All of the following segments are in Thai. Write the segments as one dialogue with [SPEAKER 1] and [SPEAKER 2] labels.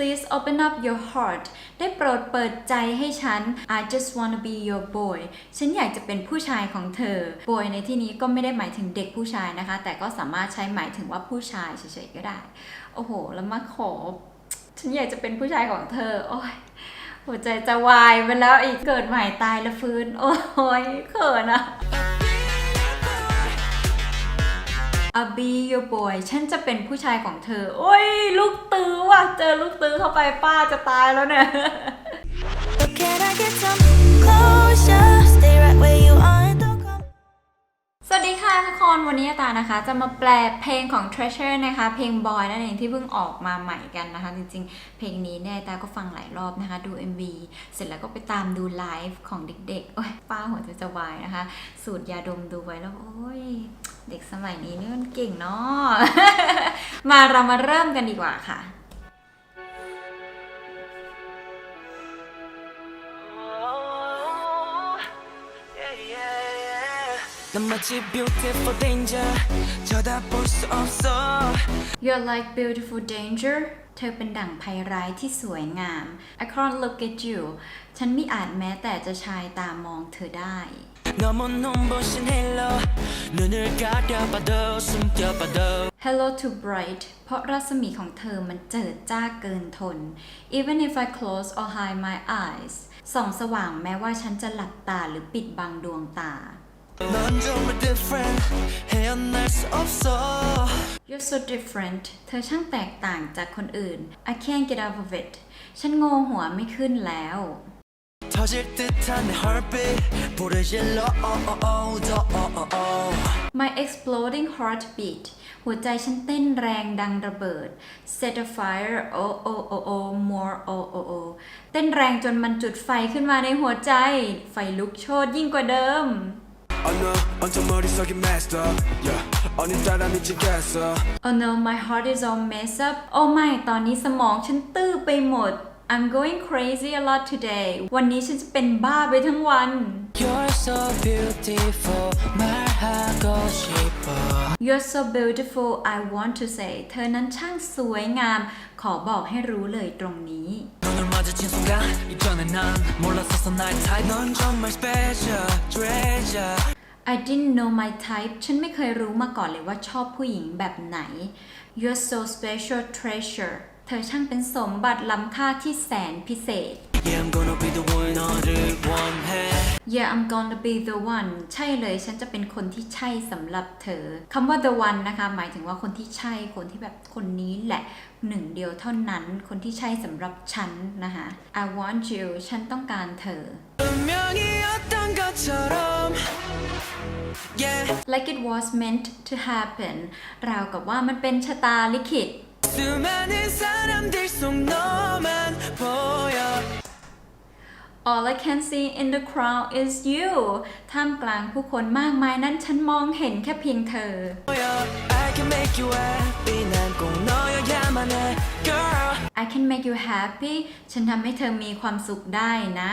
[SPEAKER 1] Please open up your heart ได้โปรดเปิดใจให้ฉัน I just wanna be your boy ฉันอยากจะเป็นผู้ชายของเธอ boy ในที่นี้ก็ไม่ได้หมายถึงเด็กผู้ชายนะคะ แต่ก็สามารถใช้หมายถึงว่าผู้ชายเฉยๆก็ได้ โอ้โห แล้วมาขอ ฉันอยากจะเป็นผู้ชายของเธอ โอ้ยหัวใจจะวายไปแล้วอีกเกิดใหม่ตายแล้วฟื้น โอ้ยเขินอะ I'll be your boy ฉันจะเป็นผู้ชายของเธอ โอ้ย ลูกตื้อว่ะ เจอลูกตื้อเข้าไปป้าจะตายแล้วเนี่ย
[SPEAKER 2] But can I get some closure? Stay right where you are and don't come.
[SPEAKER 1] สวัสดีค่ะทุกคน วันนี้อาตานะคะ จะมาแปลเพลงของ Treasure นะคะ เพลง Boy นั่นเองที่เพิ่งออกมาใหม่กันนะคะ จริงๆ เพลงนี้เนี่ยอาตาก็ฟังหลายรอบนะคะ ดู MV เสร็จแล้วก็ไปตามดูไลฟ์ของเด็กๆ โอ้ยป้าหัวใจจะวายนะคะ สูตรยาดมดูไว้แล้ว โอ้ย เด็กสมัยนี้นี่มันเก่งเนาะ มาเรามาเริ่มกันดีกว่าค่ะ
[SPEAKER 3] 넌 마치 beautiful danger 쳐다볼 수 없어
[SPEAKER 1] You're like beautiful danger เธอเป็นดั่งภัยร้ายที่สวยงาม I can't look at you ฉันไม่อาจแม้แต่จะชายตามองเธอได้
[SPEAKER 3] 너무 눈부신 halo 눈을 가려봐도 숨겨봐도
[SPEAKER 1] Hello to bright เพราะรัศมีของเธอมันเจิดจ้าเกินทน Even if I close or hide my eyes ส่องสว่างแม้ว่าฉันจะหลับตาหรือปิดบังดวงตา
[SPEAKER 3] 넌 정말 different 헤어날 수 없어
[SPEAKER 1] You're so different เธอช่างแตกต่างจากคนอื่น I can't get out of it ฉันโงหัวไม่ขึ้นแล้ว
[SPEAKER 3] 터질 듯한 내 heartbeat 불을 질러 oh oh oh 더 oh oh oh
[SPEAKER 1] My exploding heartbeat หัวใจฉันเต้นแรงดังระเบิด Set a fire oh oh oh oh more oh oh oh เต้นแรงจนมันจุดไฟขึ้นมาในหัวใจ ไฟลุกโชนยิ่งกว่าเดิม
[SPEAKER 4] Oh no, 완전 머릿속이 messed up yeah. 어느 따라 미치겠어
[SPEAKER 1] Oh no my heart is all messed up โอ้ไม่ตอนนี้สมองฉันตื้อไปหมด I'm going crazy a lot today วันนี้ฉันจะเป็นบ้าไปทั้งวัน
[SPEAKER 3] You're so beautiful 말하고 싶어
[SPEAKER 1] You're so beautiful I want to say เธอนั้นช่างสวยงาม ขอบอกให้รู้เลยตรงนี้
[SPEAKER 3] 눈을 마주친 순간 이전에 난 몰랐었어 나의 type 넌 정말 special treasure
[SPEAKER 1] I didn't know my type ฉันไม่เคยรู้มาก่อนเลยว่าชอบผู้หญิงแบบไหน You're so special treasure เธอช่างเป็นสมบัติล้ำค่าที่แสนพิเศษ
[SPEAKER 3] Yeah I'm gonna be the one อ l the one hey
[SPEAKER 1] Yeah I'm gonna be the one ใช่เลยฉันจะเป็นคนที่ใช่สำหรับเธอคำว่า the one นะคะ หมายถึงว่าคนที่ใช่คนที่แบบคนนี้แหละหนึ่งเดียวเท่านั้นคนที่ใช่สำหรับฉันนะคะ I want you ฉันต้องการเธอ Like it was meant to happen ราวกับว่ามันเป็นชะตาลิขิต
[SPEAKER 3] 수많은 사람들 속 너만 보여
[SPEAKER 1] All I can see in the crowd is you ท่ามกลางผู้คนมากมายนั้นฉันมองเห็นแค่เพียงเธอ
[SPEAKER 3] 보여 I can make you happy 난 꼭 너여야만 해 Girl
[SPEAKER 1] I can make you happy ฉันทำให้เธอมีความสุขได้นะ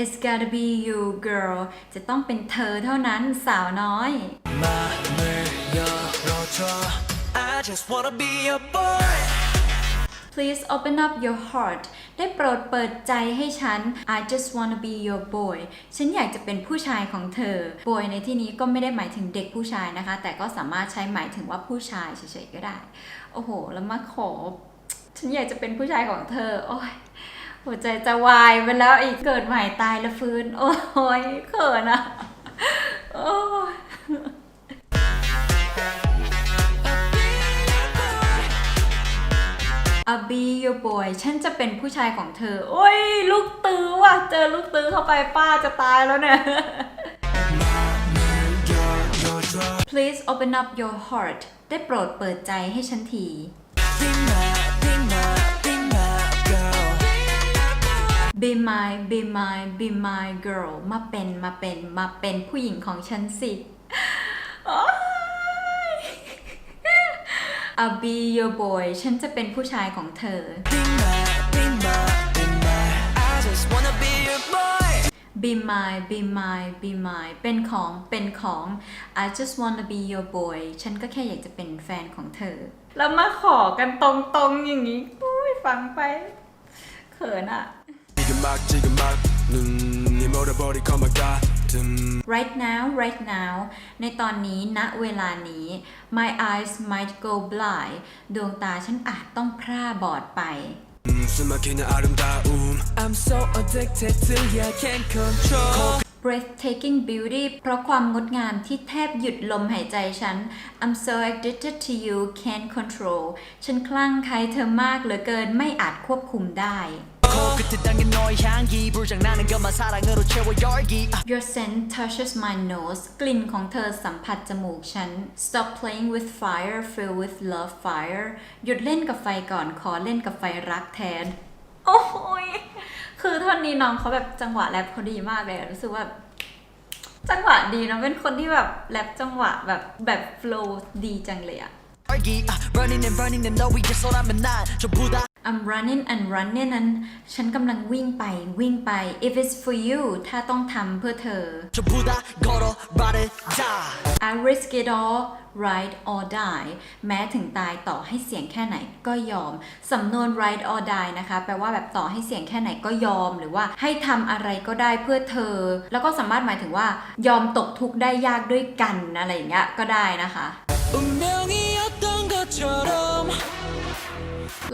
[SPEAKER 1] It's gotta be you girl จะต้องเป็นเธอเท่านั้นสาวน้อย
[SPEAKER 3] 마음을 열어줘 I just wanna be your boy
[SPEAKER 1] Please open up your heart ได้โปรดเปิดใจให้ฉัน I just wanna be your boy ฉันอยากจะเป็นผู้ชายของเธอ boy ในที่นี้ก็ไม่ได้หมายถึงเด็กผู้ชายนะคะ แต่ก็สามารถใช้หมายถึงว่าผู้ชายเฉยๆก็ได้ โอ้โห แล้วมาขอ ฉันอยากจะเป็นผู้ชายของเธอ โอ้ยหัวใจจะวายไปแล้วอีกเกิดใหม่ตายแล้วฟื้น โอ้ยเขินอะโอ้ ยฉันจะเป็นผู้ชายของเธอ โอ้ย ลูกตื้อว่ะ เจอลูกตื้อเข้าไปป้าจะตายแล้วเนี่ย Please open up your heart ได้โปรดเปิดใจให้ฉันที
[SPEAKER 3] Be my be my be my girl
[SPEAKER 1] มาเป็นมาเป็นมาเป็นผู้หญิงของฉันสิ I'll be your boy ฉันจะเป็นผู้ชายของเธอ
[SPEAKER 3] Be my be my be my I just wanna be your boy
[SPEAKER 1] be my be my be my เป็นของเป็นของ I just wanna be your boy ฉันก็แค่อยากจะเป็นแฟนของเธอ แล้วมาขอกันตรงๆอย่างนี้อุ้ยฟังไป เขินอะ
[SPEAKER 4] 지
[SPEAKER 1] right now right now ในตอนนี้ณเวลานี้ my eyes might go blind ดวงตาฉันอาจต้องพร่าบอดไป
[SPEAKER 3] I'm so addicted to you can't control
[SPEAKER 1] breathtaking beauty เพราะความงดงามที่แทบหยุดลมหายใจฉัน I'm so addicted to you can't control ฉันคลั่งใครเธอมากเหลือเกินไม่อาจควบคุมได้
[SPEAKER 3] 코끝에 당긴 너의 향기 불장나는 것만 사랑으로 채워 열기 아,
[SPEAKER 1] Your scent touches my nose กลิ่นของเธอสัมผัสจมูกฉัน Stop playing with fire fill with love fire หยุดเล่นกับไฟก่อนขอเล่นกับไฟรักแทน โอ้ย คือท่อนนี้น้องเขาแบบจังหวะแรปเขาดีมากเลยอะรู้สึกว่า จังหวะดีนะเป็นคนที่แบบแรปจังหวะแบบแบบ flow ดีจังเลยอะ
[SPEAKER 3] 열기 아, Running and running 내 너위에서라면 난 전부 다
[SPEAKER 1] I'm running and running นั้น ฉันกำลังวิ่งไปวิ่งไป if it's for you ถ้าต้องทำเพื่อเธอ I risk it all ride or die แม้ถึงตายต่อให้เสี่ยงแค่ไหนก็ยอม สำนวน ride or die นะคะ แปลว่าแบบต่อให้เสี่ยงแค่ไหนก็ยอม หรือว่าให้ทำอะไรก็ได้เพื่อเธอ แล้วก็สามารถหมายถึงว่า ยอมตกทุกข์ได้ยากด้วยกันอะไรอย่างเงี้ยก็ได้นะคะ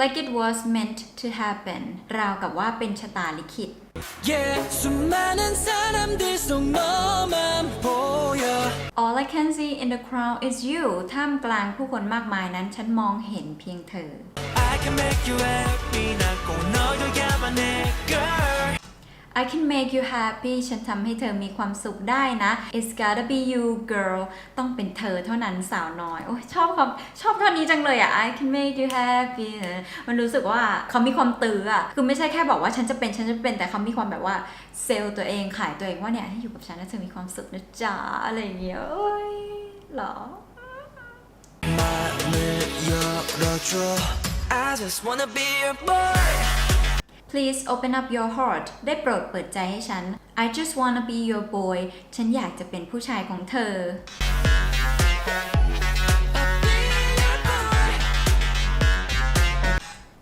[SPEAKER 1] like it was meant to happen ราวกับว่าเป็นชะตาลิขิต
[SPEAKER 3] Yeah 수많은 사람들 속 너만 보여
[SPEAKER 1] All I can see in the crowd is you ท่ามกลางผู้คนมากมายนั้น ฉันมองเห็นเพียงเธอ
[SPEAKER 3] I can make you happy 난 꼭 너여야만 해 girl
[SPEAKER 1] I can make you happy ฉันทำให้เธอมีความสุขได้นะ It's gotta be you girl ต้องเป็นเธอเท่านั้นสาวน้อย โอ้ยชอบความชอบท่อนนี้จังเลยอะ I can make you happy มันรู้สึกว่าเขามีความตื้ออะคือไม่ใช่แค่บอกว่าฉันจะเป็นฉันจะเป็นแต่เขามีความแบบว่าเซลล์ตัวเองขายตัวเองว่าเนี่ยให้อยู่กับฉันแล้วเธอมีความสุขนะจ๊ะอะไรเงี้ยโอ้ยหรอ
[SPEAKER 3] I just wanna be your boy
[SPEAKER 1] Please open up your heart ได้โปรดเปิดใจให้ฉัน I just wanna be your boy ฉันอยากจะเป็นผู้ชายของเธอ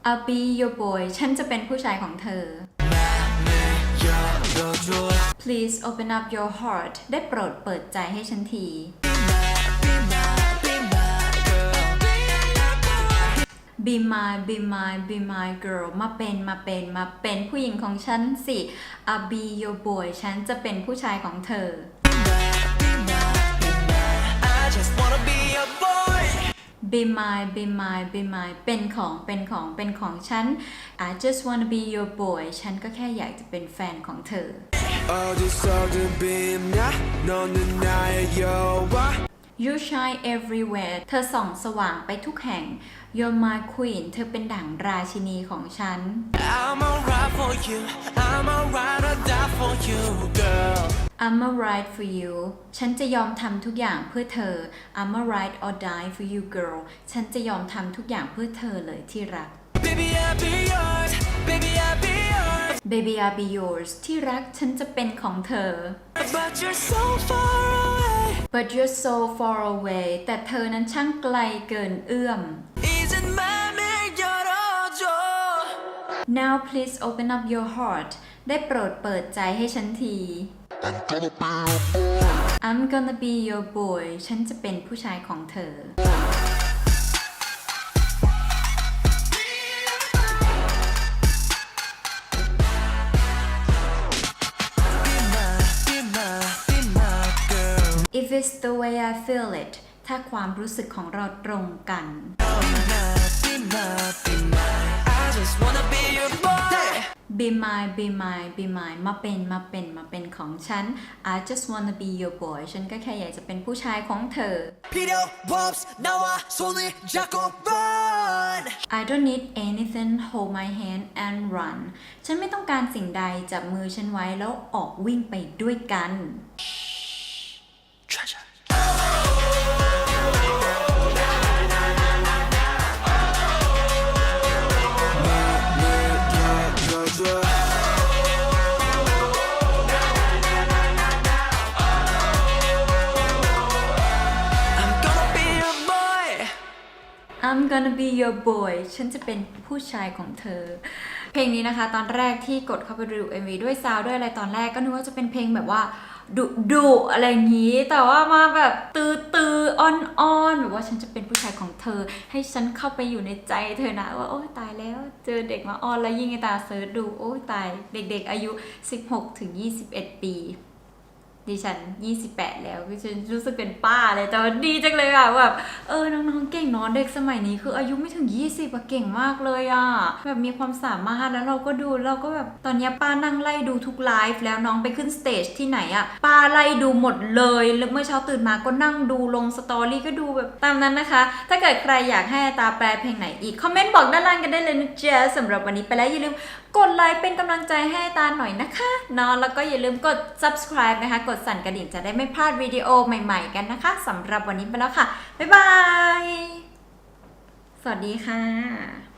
[SPEAKER 1] I'll be your boy ฉันจะเป็นผู้ชายของเธอ Please open up your heart ได้โปรดเปิดใจให้ฉันที be my be my be my girl มาเป็นมาเป็นมาเป็นผู้หญิงของฉันสิ I'll be your boy ฉันจะเป็นผู้ชายของเธอ
[SPEAKER 3] be
[SPEAKER 1] my be my be my เป็นของเป็นของเป็นของฉัน I just wanna be your boy ฉันก็แค่อยากจะเป็นแฟนของเธอ You shine everywhere เธอส่องสว่างไปทุกแห่ง You're my queen เธอเป็นดั่งราชินีของฉัน
[SPEAKER 3] I'm alright for you I'm alright or die for you girl
[SPEAKER 1] I'm a ride for you ฉันจะยอมทำทุกอย่างเพื่อเธอ I'm a ride or die for you girl ฉันจะยอมทำทุกอย่างเพื่อเธอเลยที่รัก
[SPEAKER 3] Baby I'll be yours Baby I'll be yours
[SPEAKER 1] Baby I'll be yours ที่รักฉันจะเป็นของเธอ
[SPEAKER 3] But you're so far away
[SPEAKER 1] But you're so far away แต่เธอนั้นช่างไกลเกินเอื้อม Now please open up your heart ได้โปรดเปิดใจให้ฉันที I'm gonna be your boy ฉันจะเป็นผู้ชายของเธอ If it's the way I feel it ถ้าความรู้สึกของเราตรงกัน
[SPEAKER 3] Be my be my I just wanna be your boy
[SPEAKER 1] Be my be my be my มาเป็นมาเป็นมาเป็นของฉัน I just wanna be your boy ฉันก็แค่อยากจะเป็นผู้ชายของเธอ
[SPEAKER 3] 필요 없어 나와 손을 잡고 run
[SPEAKER 1] I don't need anything hold my hand and run ฉันไม่ต้องการสิ่งใดจับมือฉันไว้แล้วออกวิ่งไปด้วยกัน
[SPEAKER 3] Treasure
[SPEAKER 4] I'm
[SPEAKER 1] gonna be your boy ฉันจะเป็นผู้ชายของเธอ เพลงนี้นะคะ ตอนแรกที่กดเข้าไปดู MV ด้วยซาวด้วยอะไรตอนแรกก็นึกว่าจะเป็นเพลงแบบว่าดุดุอะไรอย่างนี้ แต่ว่ามาแบบตือตืออ่อนอ่อนแบบว่าฉันจะเป็นผู้ชายของเธอ ให้ฉันเข้าไปอยู่ในใจเธอนะว่าโอ้ตายแล้ว เจอเด็กมาอ้อนแล้วยิ่งไอตาเซิร์ชดูโอ้ตายเด็กๆอายุ 16ถึง21 ปี ดิฉัน 28 แล้วคือฉันรู้สึกเป็นป้าเลยแต่ว่าดีจังเลยอะแบบเออน้องๆเก่งเนาะเด็กสมัยนี้คืออายุไม่ถึง 20อะเก่งมากเลยอะแบบมีความสามารถแล้วเราก็ดูเราก็แบบตอนนี้ป้านั่งไล่ดูทุกไลฟ์แล้วน้องไปขึ้นสเตจที่ไหนอะป้าไล่ดูหมดเลยแล้วเมื่อเช้าตื่นมาก็นั่งดูลงสตอรี่ก็ดูแบบตามนั้นนะคะ ถ้าเกิดใครอยากให้อตาแปลเพลงไหนอีกคอมเมนต์บอกด้านล่างกันได้เลยนะเจ๊สำหรับวันนี้ไปแล้วอย่าลืม กดไลค์เป็นกำลังใจให้ตาหน่อยนะคะเนาะแล้วก็อย่าลืมกด subscribe นะคะ กดสั่นกระดิ่งจะได้ไม่พลาดวิดีโอใหม่ๆกันนะคะสำหรับวันนี้ไปแล้วค่ะ บ๊ายบาย สวัสดีค่ะ